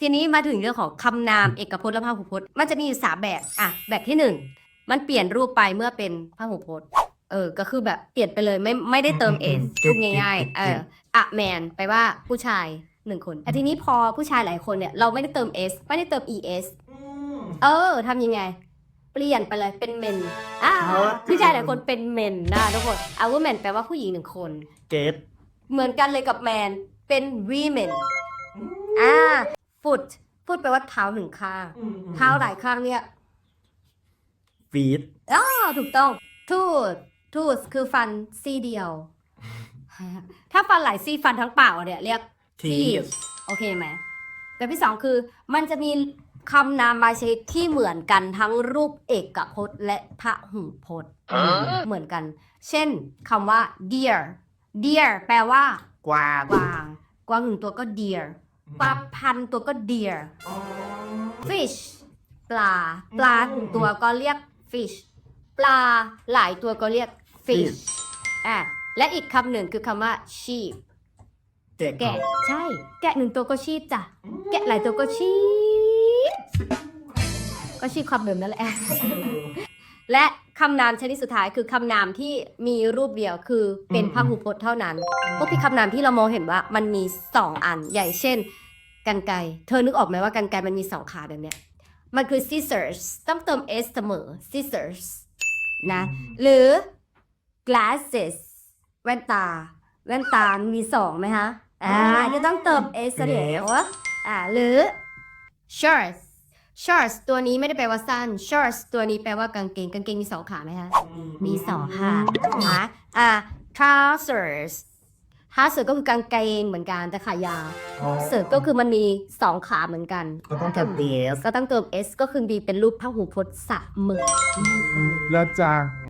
ทีนี้มาถึงเรื่องของคำนามเอกพจน์และพหูพจน์ มันจะมีอยู่สามแบบอะแบบที่หนึ่งมันเปลี่ยนรูปไปเมื่อเป็นพหูพจน์ เออ ก็คือแบบเปลี่ยนไปเลยไม่ไม่ได้เติมอื s มพูดง่ายๆเอออะแมนแปลว่าผู้ชายหนึ่งคนแต่ทีนี้พอผู้ชายหลายคนเนี่ยเราไม่ได้เติม s ไม่ได้เติม es เออทำยังไง เปลี่ยนไปเลยเป็นเมนอ่าเออผู้ชายหลายคนเป็นเมนนะทุกคนอาวุแมนแปลว่าผู้หญิงหนึ่งคน เกตเหมือนกันเลยกับแมนเป็น women อ่า foot foot แปลว่าเท้าหนึ่งข้างเท้าหลายข้างเนี่ยฟีดอ๋อถูกต้อง tooth tooth คือฟันซี่เดียว ถ้าฟันหลายซี่ฟันทั้งปากเนี่ยเรียก ที teeth โอเคไหมแบบที่สองคือมันจะมีคำนามมาใช้ที่เหมือนกันทั้งรูปเอกพจน์ และพหูพจน์เหมือนกัน เช่นคำว่า deer deer แปลว่ากวางกวาง กวางหนึ่งตัวก็ deer ปลาพันตัวก็ deer fish ปลา ปลาหนึ่งตัวก็เรียก fish ปลาหลายตัวก็เรียก fish อะและอีกคำหนึ่งคือคำว่า sheep แกะแกะใช่ แกะหนึ่งตัวก็ชีพจ้ะ แกะหลายตัวก็ชีพก็ชีพคำเดิมนั่นแหละ และคำนามชนิดสุดท้ายคือคำนามที่มีรูปเดียวคือเป็นพหูพจน์เท่านั้นพวกพี่คำนามที่เรามองเห็นว่ามันมีสองอันอย่างเช่นกันไกรเธอนึกออกไหมว่ากันไกรมันมีสองขาแบบเนี้ยมันคือ scissors ต้องเติม s เสมอ scissors นะ หรือ glasses แว่นตา แว่นตามีสองไหมฮะอ่าจะต้องเติม s เสมออ่าหรือ shorts shorts ตัวนี้ไม่ได้แปลว่าสั้น shorts ตัวนี้แปลว่ากางเกง กางเกงมีสองขาไหมคะ มีสองค่ะนะอ่า trousers trousers ก็คือกางเกงเหมือนกันแต่ขายาวเสิร์ฟก็คือมันมีสองขาเหมือนกัน ก็ต้องทำเดสก็ต้องเติม s ก็คือดีเป็นรูปพหูพจน์เสมอแล้วจ้า